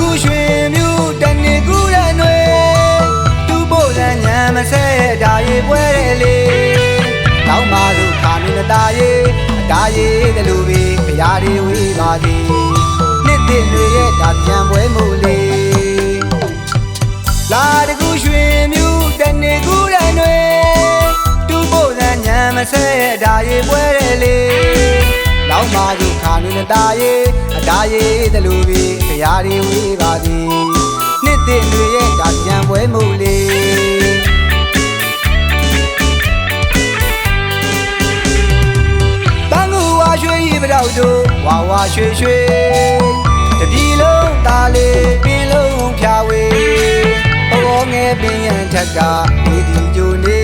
ကူရွှင်မြူတနေကူရနွေသူ့ဖို့လမ်းညံမဆဲဒါရီပွဲတယ်လေတောင်းပါလို့ခါနေတတာရီအတားရီတလူပဲဖရာတွေဝေးပါသည်နှစ်တည်းတွေရဲ့ဒါပြန်ပွဲမို့လေလာတကူရွှင်မြူတနေကူရနွေသူ့ဖို့လမ်းညံမဆဲဒါရီပွဲတယ်လေ တောင်းပါလို့ခါနေတတာရီအတားရီတလူပဲဖရာတွေဝေးပါသည်နှစ်တည်းတွေရဲ့ဒါပြန်ပွဲမို့လေတန်ကူဝါရွှေဤပရောက်တို့ဝါဝါရွှေရွှေတပြီလုံးသားလေးပင်လုံးဖြာဝေဘောငယ်ပင်ရန်ထက်ကဒီဒီဂျိုနေ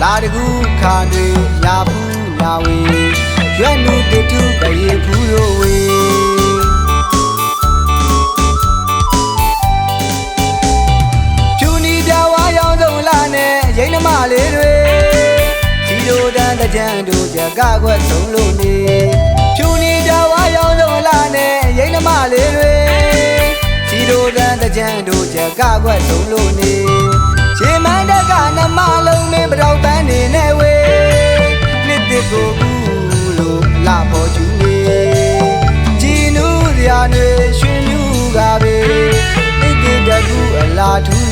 လာတကူခါတွေညာဖူးညာဝေ ရွက်နုတတုပရေဖူးရိုဝေဖြူနီပြဝါရောင်စုံလာနဲ့ရိမ့်နှမလေးတွေစီလိုတန်းတကြံတို့ကြကကွက်ဆုံးလို့နေဖြူနေကြဝါရောင်ဆုံးလာနဲ့ရိမ့်နှမလေးတွေစီလိုတန်းတကြံတို့ကြကကွက်ဆုံးလို့နေ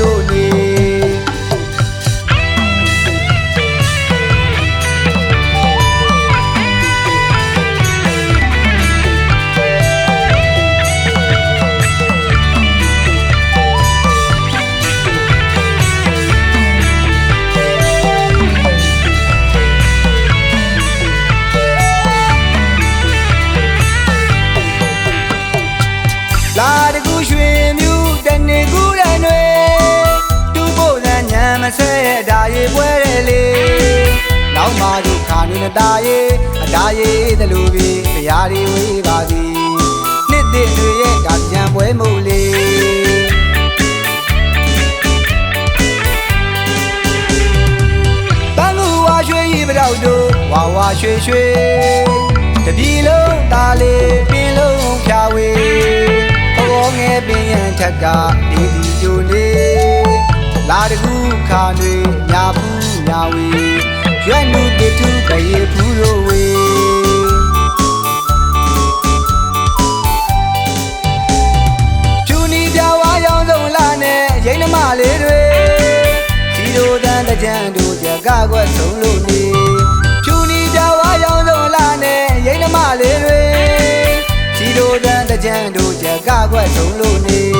လာ ပွဲတယ်လေနောက်မှတို့ခါနေနတာရီအတာရီတလူပြီဖရာရီဝေးပါသည်နှစ်တည်းတွေရဲ့ဒါကြံပွဲမို့လေတန်ကူဝါရွှေဤပရောက်တို့ဝါဝါရွှေရွှေတပြီလုံးသားလေးပင်လုံးဖြာဝေဘောငယ်ပင်ရန်ထက်ကဒီဒီဂျိုနေ လာတကူခါတွေညာဖူးညာဝေရွက်နုတတုပရေဖူးရိုဝေဖြူနီပြဝါရောင်စုံလာနဲ့ရိမ့်နှမလေးတွေစီလိုတန်းတကြံတို့ကြကကွက်ဆုံးလို့နေဖြူနီပြဝါရောင်စုံလာနဲ့ရိမ့်နှမလေးတွေစီလိုတန်းတကြံတို့ကြကကွက်ဆုံးလို့နေ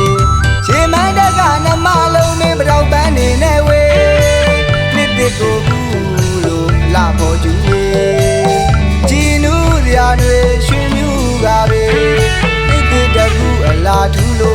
စ